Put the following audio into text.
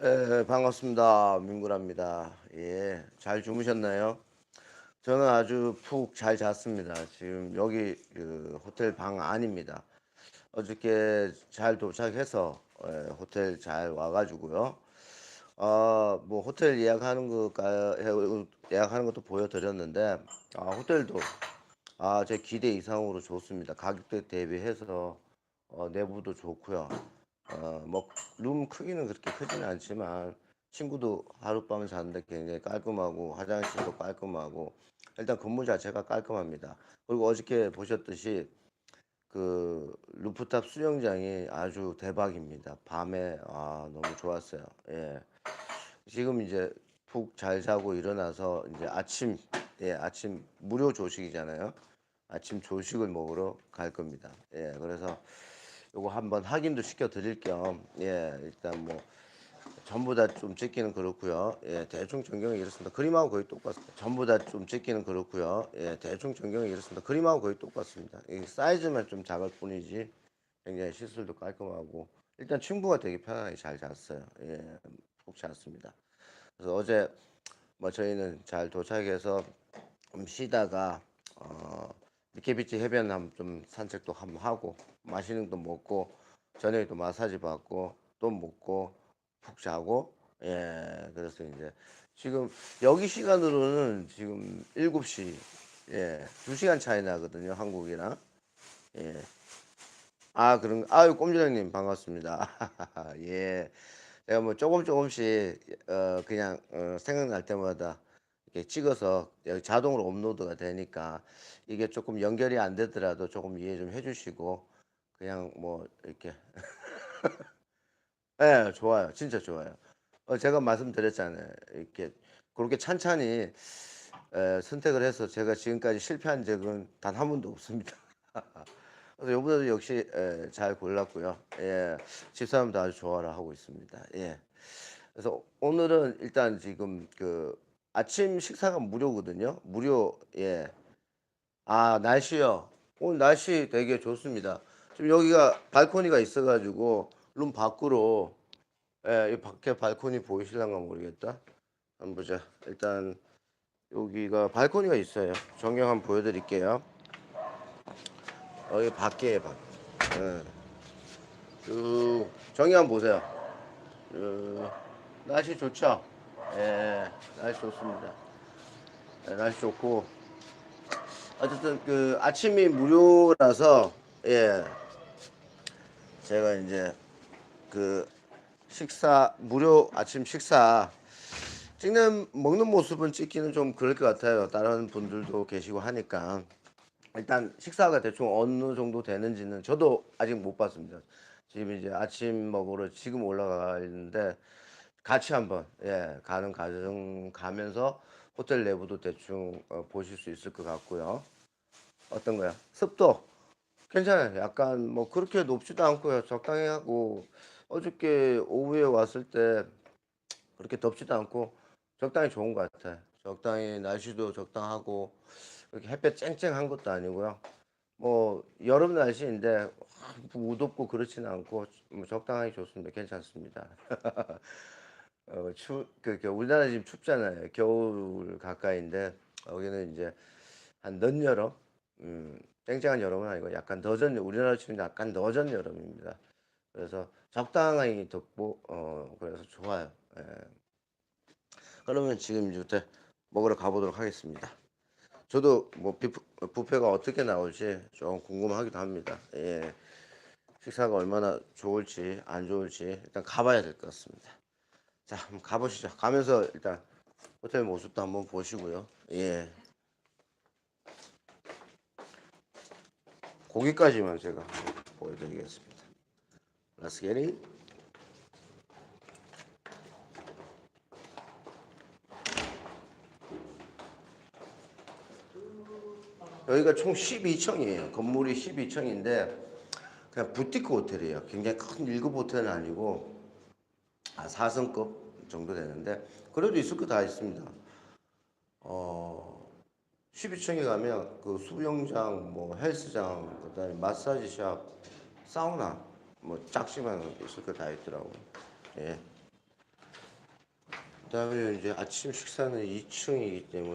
예, 반갑습니다. 민구랍니다. 예, 잘 주무셨나요? 저는 아주 푹 잘 잤습니다. 지금 여기 그 호텔 방 안입니다. 어저께 잘 도착해서 예, 호텔 잘 와가지고요. 어, 뭐 호텔 예약하는 것까 예약하는 것도 보여드렸는데 아, 호텔도 아, 제 기대 이상으로 좋습니다. 가격대 대비해서 어, 내부도 좋고요. 어, 뭐, 룸 크기는 그렇게 크지는 않지만, 친구도 하룻밤 자는데 굉장히 깔끔하고, 화장실도 깔끔하고, 일단 건물 자체가 깔끔합니다. 그리고 어저께 보셨듯이, 그, 루프탑 수영장이 아주 대박입니다. 밤에, 아, 너무 좋았어요. 예. 지금 이제 푹 잘 자고 일어나서, 이제 아침, 예, 아침 무료 조식이잖아요. 아침 조식을 먹으러 갈 겁니다. 예, 그래서, 요거 한번 확인도 시켜 드릴 겸, 예, 일단 뭐, 전부 다 좀 찍기는 그렇고요. 예, 대충 전경이 이렇습니다. 그림하고 거의 똑같습니다. 전부 다 좀 찍기는 그렇고요. 예, 대충 전경이 이렇습니다. 그림하고 거의 똑같습니다. 이 사이즈만 좀 작을 뿐이지 굉장히 시술도 깔끔하고 일단 친구가 되게 편하게 잘 잤어요. 예, 푹 잤습니다. 그래서 어제 뭐 저희는 잘 도착해서 좀 쉬다가 어, 미케비치 해변 한번 좀 산책도 한번 하고 맛있는 것도 먹고 저녁에 또 마사지 받고 또 먹고 푹 자고 예 그래서 이제 지금 여기 시간으로는 지금 7시 예 2시간 차이 나거든요 한국이랑. 예아 그런 아유 꼼지랑님 반갑습니다. 예. 제가 뭐 조금 조금씩 어 그냥 어 생각날 때마다 이렇게 찍어서 자동으로 업로드가 되니까 이게 조금 연결이 안 되더라도 조금 이해 좀 해주시고 그냥 뭐 이렇게. 예 좋아요. 진짜 좋아요. 어, 제가 말씀드렸잖아요. 이렇게 그렇게 찬찬히 에, 선택을 해서 제가 지금까지 실패한 적은 단 한 번도 없습니다. 그래서 이번에도 역시 에, 잘 골랐고요. 예 집사람도 아주 좋아를 하고 있습니다. 예. 그래서 오늘은 일단 지금 그 아침 식사가 무료거든요 무료 예 아, 날씨요. 오늘 날씨 되게 좋습니다. 지금 여기가 발코니가 있어가지고 룸 밖으로 예, 이 밖에 발코니 보이실란가 모르겠다. 한번 보자. 일단 여기가 발코니가 있어요. 전경 한번 보여드릴게요. 여기 밖에 밖. 예. 쭉 정리 한번 보세요. 쭉. 날씨 좋죠? 예, 날씨 좋습니다. 예, 날씨 좋고. 어쨌든 그 아침이 무료라서 예. 제가 이제 그 식사 무료 아침 식사 찍는 먹는 모습은 찍기는 좀 그럴 것 같아요. 다른 분들도 계시고 하니까. 일단 식사가 대충 어느 정도 되는지는 저도 아직 못 봤습니다. 지금 이제 아침 먹으러 지금 올라가 있는데 같이 한번 예 가는 과정 가면서 호텔 내부도 대충 어, 보실 수 있을 것 같고요. 어떤 거야? 습도 괜찮아요. 약간 뭐 그렇게 높지도 않고요. 적당히 하고 어저께 오후에 왔을 때 그렇게 덥지도 않고 적당히 좋은 것 같아요. 적당히 날씨도 적당하고 이렇게 햇볕 쨍쨍한 것도 아니고요. 뭐 여름 날씨인데 무덥고 그렇지는 않고 뭐 적당하게 좋습니다. 괜찮습니다. 어, 추, 그, 그 우리나라 지금 춥잖아요. 겨울 가까이인데 여기는 이제 한 늦 여름, 음, 쨍쨍한 여름은 아니고 약간 더전 우리나라 치면 약간 더전 여름입니다. 그래서 적당하게 덥고 어 그래서 좋아요. 예. 그러면 지금 이제 먹으러 가보도록 하겠습니다. 저도 뭐 비프, 뷔페가 어떻게 나올지 좀 궁금하기도 합니다. 예. 식사가 얼마나 좋을지 안 좋을지 일단 가봐야 될 것 같습니다. 자, 한번 가보시죠. 가면서 일단 호텔 모습도 한번 보시고요. 예. 고기까지만 제가 보여드리겠습니다. It. 여기가 총 12층이에요. 건물이 12층인데 그냥 부티크 호텔이에요. 굉장히 큰 1급 호텔은 아니고 아, 4성급 정도 되는데 그래도 있을 거 다 있습니다. 어, 12층에 가면 그 수영장, 뭐 헬스장, 그다음에 마사지 샵, 사우나 뭐 짝지만 있을 거 다 있더라고요. 예. 그다음에 이제 아침 식사는 2층이기 때문에